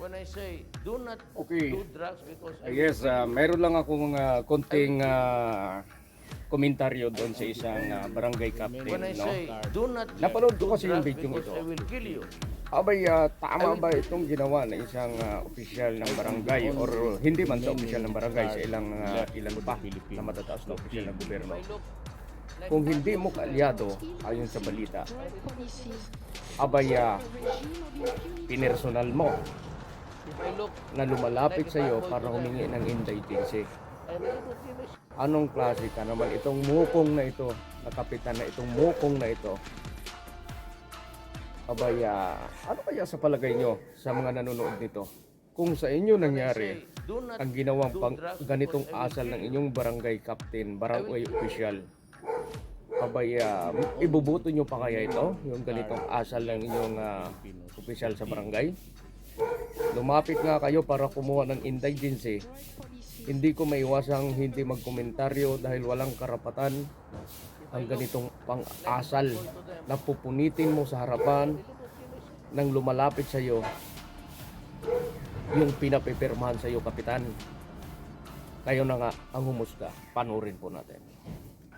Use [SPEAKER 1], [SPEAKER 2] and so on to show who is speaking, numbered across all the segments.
[SPEAKER 1] When I say do not
[SPEAKER 2] Okay.
[SPEAKER 1] do drugs because I
[SPEAKER 2] I guess, ah, mayroon lang akong ah, konting ah, komentaryo doon sa isang ah, barangay captain.
[SPEAKER 1] when I
[SPEAKER 2] No?
[SPEAKER 1] say do not
[SPEAKER 2] Napanood
[SPEAKER 1] do
[SPEAKER 2] ko kasi yung video ito.
[SPEAKER 1] I will kill you.
[SPEAKER 2] Abay, ah, tama ba itong ginawa ng isang ah, opisyal ng barangay or hindi man sa opisyal ng barangay sa ilang ah, ilan pa na matataas na opisyal ng gobyerno? Kung hindi mo kaalyado, ayon sa balita, abay, ah, pinersonal mo na lumalapit sa iyo para humingi ng
[SPEAKER 1] finish.
[SPEAKER 2] Anong klase ka naman itong mukong na ito, na kapitan na itong mukong na ito? Abaya, ano kaya sa palagay nyo sa mga nanonood nito? Kung sa inyo nangyari ang ginawang pang, ganitong asal ng inyong barangay captain, barangay official, abaya, ibubuto nyo pa kaya ito? Yung ganitong asal ng inyong ah, official sa barangay? Lumapit nga kayo para kumuha ng indigency. Hindi ko maiwasang hindi magkomentaryo dahil walang karapatan ang ganitong pang-asal na pupunitin mo sa harapan ng lumalapit sa iyo yung pinapipirmahan sa iyo, Kapitan. Kayo na nga ang humusga. Panurin po natin.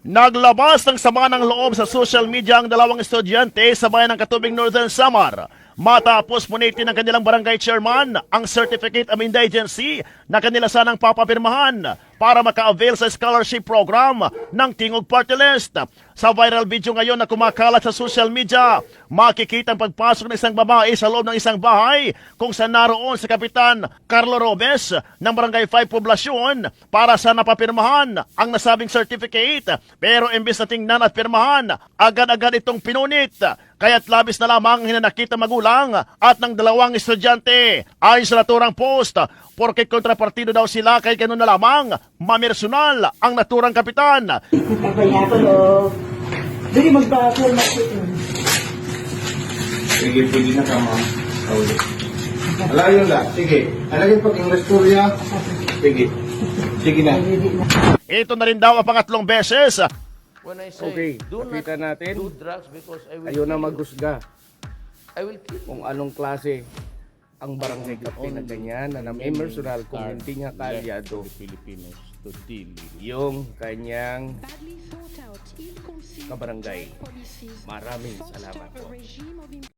[SPEAKER 3] Naglabas ng sama ng loob sa social media ang dalawang estudyante sa bayan ng Katubing Northern Samar matapos punitin ng kanilang barangay chairman ang Certificate of Indigency na kanila sanang papapirmahan para maka-avail sa scholarship program ng Tingog Party List. Sa viral video ngayon na kumakalat sa social media, makikita ang pagpasok ng isang babae sa loob ng isang bahay kung saan naroon si Kapitan Carlo Robes ng Barangay 5 Poblasyon para sa napapirmahan ang nasabing certificate. Pero imbes na tingnan at pirmahan, agad-agad itong pinunit. Kaya't labis na lamang hinanakit ng magulang at ng dalawang estudyante. Ayon sa naturang post, porket kontrapartido daw sila kay ganun na lamang, mamersonal ang naturang kapitan.
[SPEAKER 4] Dili magbago na ito.
[SPEAKER 5] Sige, pwede na ka, ma'am. Ala, yun lang. Sige. Alagay pag English Korea. Sige. Sige na.
[SPEAKER 3] Ito na rin daw ang pangatlong beses
[SPEAKER 1] When I say
[SPEAKER 2] Okay,
[SPEAKER 1] do not
[SPEAKER 2] nakita natin.
[SPEAKER 1] do drugs because I will
[SPEAKER 2] Kayo na
[SPEAKER 1] kill you.
[SPEAKER 2] maghusga
[SPEAKER 1] I will kill you.
[SPEAKER 2] kung anong klase ang barangay captain na ganyan na na-emersional kung hindi nga kalyado
[SPEAKER 6] Filipinos to deal with
[SPEAKER 2] yung kanyang kabarangay. Maraming salamat po.